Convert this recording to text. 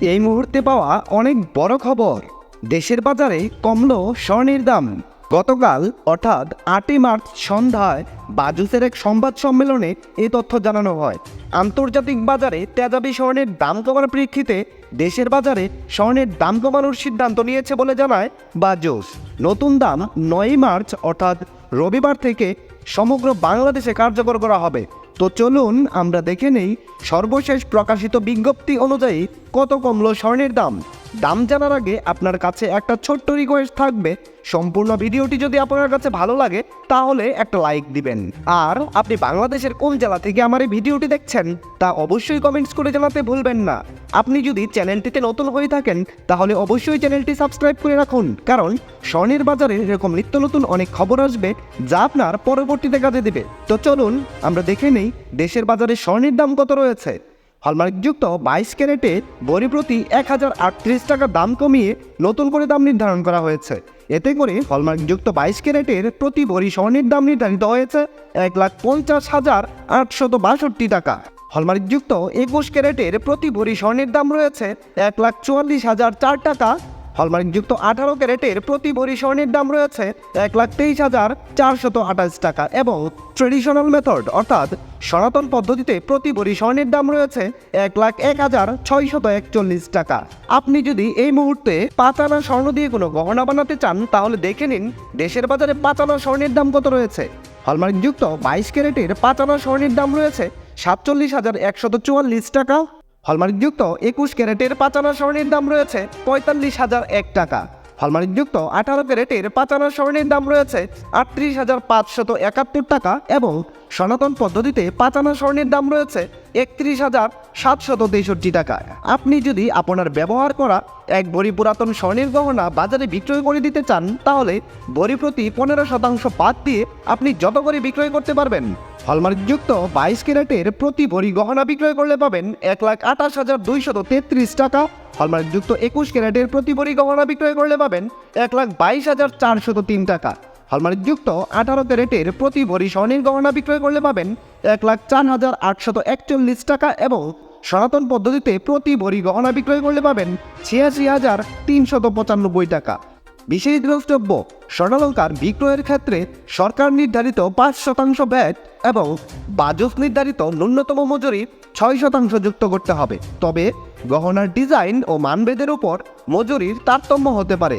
এই মুহূর্তে পাওয়া অনেক বড় খবর। দেশের বাজারে কমলো স্বর্ণের দাম। গতকাল, অর্থাৎ আটই মার্চ সন্ধ্যায়, বাজুসের এক সংবাদ সম্মেলনে এ তথ্য জানানো হয়। আন্তর্জাতিক বাজারে তেজাবি স্বর্ণের দাম কমার প্রেক্ষিতে দেশের বাজারে স্বর্ণের দাম কমানোর সিদ্ধান্ত নিয়েছে বলে জানায় বাজুস। নতুন দাম নয়ই মার্চ, অর্থাৎ রবিবার থেকে সমগ্র বাংলাদেশে কার্যকর করা হবে। তো চলুন আমরা দেখে নেই সর্বশেষ প্রকাশিত বিজ্ঞপ্তি অনুযায়ী কত কমলো স্বর্ণের দাম। দাম জানার আগে আপনার কাছে একটা ছোট্ট রিকোয়েস্ট থাকবে। সম্পূর্ণ ভিডিওটি যদি আপনার কাছে ভালো লাগে, তাহলে একটা লাইক দিবেন। আর আপনি বাংলাদেশের কোন জেলা থেকে আমার এই ভিডিওটি দেখছেন, তা অবশ্যই কমেন্টস করে জানাতে ভুলবেন না। আপনি যদি চ্যানেলটিতে নতুন হয়ে থাকেন, তাহলে অবশ্যই চ্যানেলটি সাবস্ক্রাইব করে রাখুন। কারণ স্বর্ণের বাজারে এরকম নিত্য নতুন অনেক খবর আসবে, যা আপনার পরবর্তীতে কাজে দেবে। তো চলুন, আমরা দেখে নেই দেশের বাজারে স্বর্ণের দাম কত রয়েছে। হলমার্কযুক্ত বাইশ ক্যারেটে বড়ি প্রতি এক হাজার আটত্রিশ টাকা দাম কমিয়ে নতুন করে দাম নির্ধারণ করা হয়েছে। এতে করে হলমার্কযুক্ত বাইশ ক্যারেটের প্রতি ভরি স্বর্ণের দাম নির্ধারিত হয়েছে এক লাখ পঞ্চাশ হাজার আটশত বাষট্টি টাকা। হলমার্কযুক্ত একুশ ক্যারেটের প্রতি ভরি স্বর্ণের দাম রয়েছে এক লাখ চুয়াল্লিশ হাজার চার টাকা। হলমার্কযুক্ত আঠারো ক্যারেটের প্রতি ভরি স্বর্ণের দাম রয়েছে এক লাখ তেইশ হাজার চারশত আঠাশ টাকা এবং ট্রেডিশনাল মেথড অর্থাৎ সনাতন পদ্ধতিতে প্রতি ভরি স্বর্ণের দাম রয়েছে এক লাখ এক হাজার ছয়শত একচল্লিশ টাকা। আপনি যদি এই মুহূর্তে পাঁচ আনা স্বর্ণ দিয়ে কোনো গহনা বানাতে চান, তাহলে দেখে নিন দেশের বাজারে পাঁচ আনা স্বর্ণের দাম কত রয়েছে। হলমার্কযুক্ত বাইশ ক্যারেটের পাঁচ আনা স্বর্ণের দাম রয়েছে সাতচল্লিশ হাজার একশত চুয়াল্লিশ টাকা। হলমার্কযুক্ত একুশ ক্যারেটের পাঁচানা স্বর্ণের দাম রয়েছে পঁয়তাল্লিশ হাজার এক টাকা। হলমার্কযুক্ত আঠারো ক্যারেটের পাঁচানা স্বর্ণের দাম রয়েছে আটত্রিশ হাজার পাঁচশত একাত্তর টাকা এবং সনাতন পদ্ধতিতে পাঁচানা স্বর্ণের দাম রয়েছে একত্রিশ হাজার সাতশত তেষট্টি টাকা আপনি যদি আপনার ব্যবহার করা এক বড়ি পুরাতন স্বর্ণের গহনা বাজারে বিক্রয় করে দিতে চান, তাহলে বড়ি প্রতি পনেরো শতাংশ বাদ দিয়ে আপনি যত করে বিক্রয় করতে পারবেন, হলমার্কযুক্ত বাইশ ক্যারেটের প্রতি ভরি গহনা বিক্রয় করলে পাবেন এক লাখ আঠাশ হাজার দুইশত তেত্রিশ টাকা। হলমার্কযুক্ত একুশ ক্যারেটের প্রতি ভরি গহনা বিক্রয় করলে পাবেন এক লাখ বাইশ হাজার চারশত তিন টাকা। হলমার্কযুক্ত আঠারো ক্যারেটের প্রতি ভরি স্বর্ণের গহনা বিক্রয় করলে পাবেন এক লাখ চার হাজার আটশত একচল্লিশ টাকা এবং সনাতন পদ্ধতিতে প্রতি ভরি গহনা বিক্রয় করলে পাবেন ছিয়াশি হাজার তিনশত পঁচানব্বই টাকা। বিশেষ দ্রষ্টব্য, স্বর্ণালঙ্কার বিক্রয়ের ক্ষেত্রে সরকার নির্ধারিত পাঁচ শতাংশ ব্যাট এবং বাজস নির্ধারিত ন্যূনতম মজুরি ছয় শতাংশ যুক্ত করতে হবে। তবে গহনার ডিজাইন ও মানভেদের উপর মজুরির তারতম্য হতে পারে।